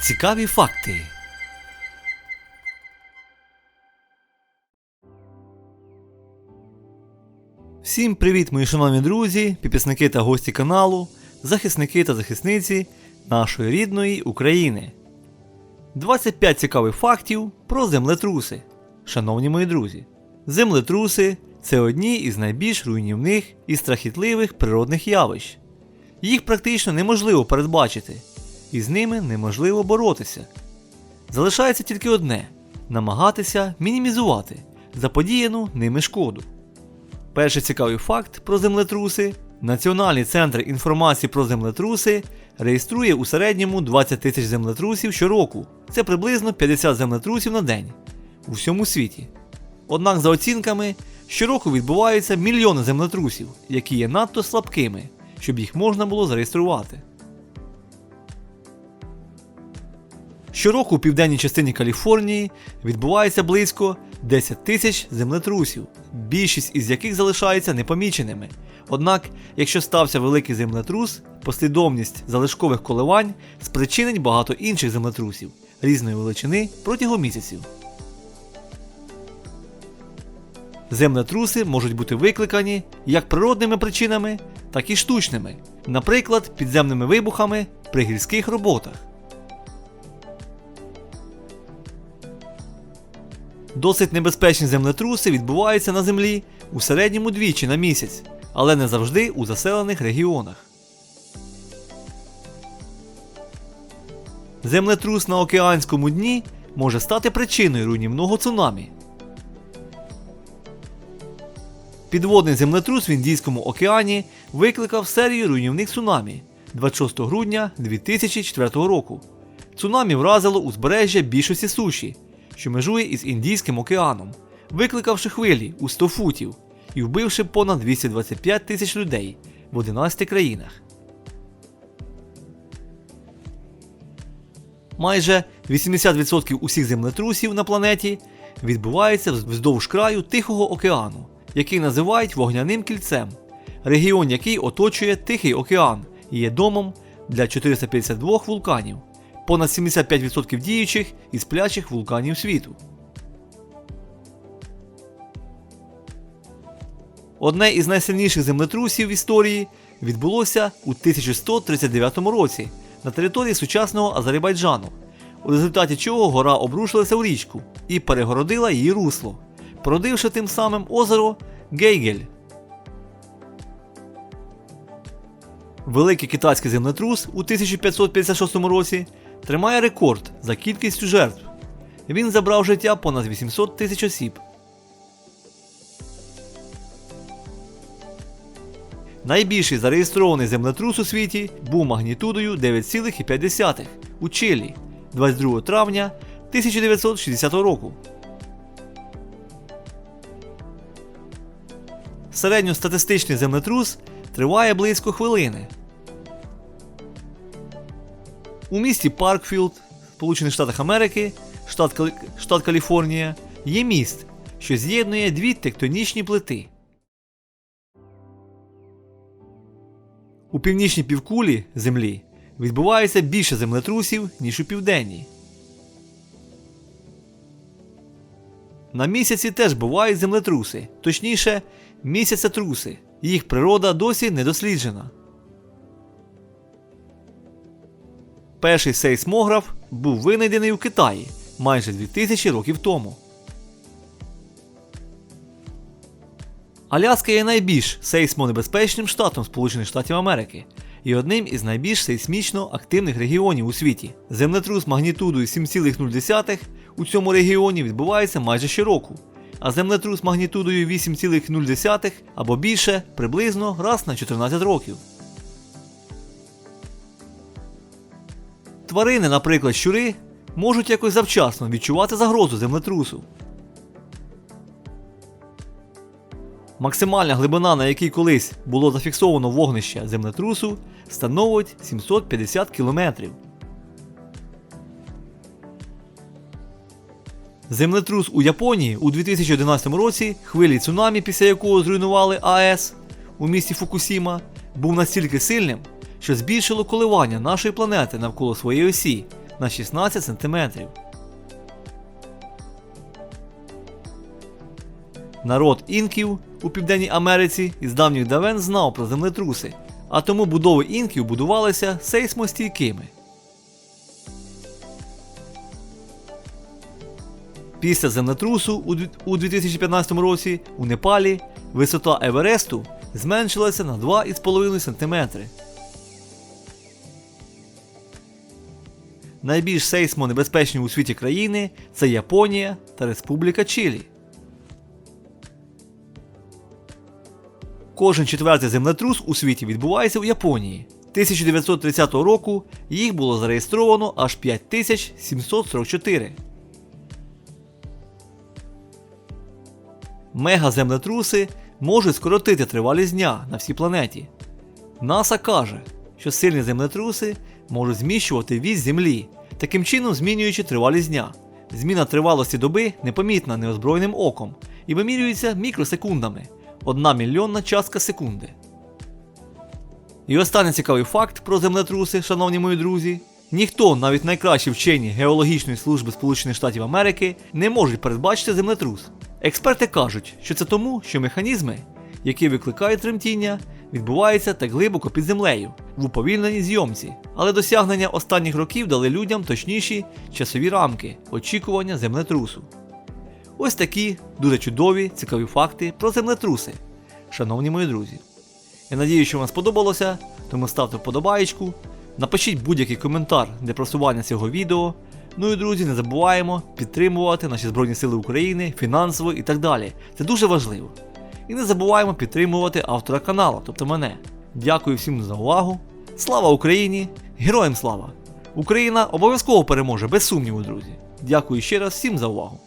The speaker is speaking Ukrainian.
Цікаві факти. Всім привіт, мої шановні друзі, підписники та гості каналу, захисники та захисниці нашої рідної України. 25 цікавих фактів про землетруси. Шановні мої друзі, землетруси це одні із найбільш руйнівних і страхітливих природних явищ. Їх практично неможливо передбачити, і з ними неможливо боротися. Залишається тільки одне намагатися мінімізувати заподіяну ними шкоду. Перший цікавий факт про землетруси. Національний центр інформації про землетруси реєструє у середньому 20 тисяч землетрусів щороку. Це приблизно 50 землетрусів на день у всьому світі. Однак, за оцінками, щороку відбуваються мільйони землетрусів, які є надто слабкими, щоб їх можна було зареєструвати. Щороку у південній частині Каліфорнії відбувається близько 10 тисяч землетрусів, більшість із яких залишаються непоміченими. Однак, якщо стався великий землетрус, послідовність залишкових коливань спричинить багато інших землетрусів різної величини протягом місяців. Землетруси можуть бути викликані як природними причинами, так і штучними, наприклад, підземними вибухами при гірських роботах. Досить небезпечні землетруси відбуваються на землі у середньому двічі на місяць, але не завжди у заселених регіонах. Землетрус на океанському дні може стати причиною руйнівного цунамі. Підводний землетрус в Індійському океані викликав серію руйнівних цунамі 26 грудня 2004 року. Цунамі вразило узбережжя більшості суші, що межує із Індійським океаном, викликавши хвилі у 100 футів і вбивши понад 225 тисяч людей в 11 країнах. Майже 80% усіх землетрусів на планеті відбуваються вздовж краю Тихого океану, який називають вогняним кільцем, регіон, який оточує Тихий океан і є домом для 452 вулканів, понад 75% діючих і сплячих вулканів світу. Одне із найсильніших землетрусів в історії відбулося у 1139 році на території сучасного Азербайджану, у результаті чого гора обрушилася в річку і перегородила її русло, породивши тим самим озеро Гейгель. Великий китайський землетрус у 1556 році тримає рекорд за кількістю жертв. Він забрав життя понад 800 тисяч осіб. Найбільший зареєстрований землетрус у світі був магнітудою 9,5 у Чилі 22 травня 1960 року. Середньостатистичний землетрус триває близько хвилини. У місті Паркфілд, Сполучених Штатах Америки, штат, Калі- штат Каліфорнія, є міст, що з'єднує дві тектонічні плити. У північній півкулі Землі відбувається більше землетрусів, ніж у південній. На місяці теж бувають землетруси, точніше, місяцетруси. Їх природа досі не досліджена. Перший сейсмограф був винайдений у Китаї майже 2000 років тому. Аляска є найбільш сейсмонебезпечним штатом Сполучених Штатів Америки і одним із найбільш сейсмічно активних регіонів у світі. Землетрус магнітудою 7,0 у цьому регіоні відбувається майже щороку, а землетрус магнітудою 8,0 або більше приблизно раз на 14 років. Тварини, наприклад, щури, можуть якось завчасно відчувати загрозу землетрусу. Максимальна глибина, на якій колись було зафіксовано вогнище землетрусу, становить 750 км. Землетрус у Японії у 2011 році, хвилі цунамі, після якого зруйнували АЕС у місті Фукусіма, був настільки сильним, що збільшило коливання нашої планети навколо своєї осі на 16 см. Народ інків у Південній Америці із давніх давен знав про землетруси, а тому будови інків будувалися сейсмостійкими. Після землетрусу у у 2015 році у Непалі висота Евересту зменшилася на 2,5 см. Найбільш сейсмонебезпечні у світі країни це Японія та Республіка Чилі. Кожен четвертий землетрус у світі відбувається у Японії. 1930 року їх було зареєстровано аж 5744. Мегаземлетруси можуть скоротити тривалість дня на всій планеті. НАСА каже, що сильні землетруси можуть зміщувати вісь Землі, таким чином змінюючи тривалість дня. Зміна тривалості доби непомітна неозброєним оком і вимірюється мікросекундами 1 мільйонна частка секунди. І останній цікавий факт про землетруси, шановні мої друзі. Ніхто, навіть найкращі вчені Геологічної служби Сполучених Штатів Америки, не можуть передбачити землетрус. Експерти кажуть, що це тому, що механізми, які викликають тремтіння, відбуваються так глибоко під землею в уповільненій зйомці, але досягнення останніх років дали людям точніші часові рамки очікування землетрусу. Ось такі дуже чудові, цікаві факти про землетруси, шановні мої друзі. Я надію, що вам сподобалося, тому ставте вподобаєчку, напишіть будь-який коментар для просування цього відео. Ну і друзі, не забуваємо підтримувати наші Збройні Сили України фінансово і так далі. Це дуже важливо. І не забуваємо підтримувати автора каналу, тобто мене. Дякую всім за увагу. Слава Україні! Героям слава! Україна обов'язково переможе, без сумніву, друзі. Дякую ще раз всім за увагу.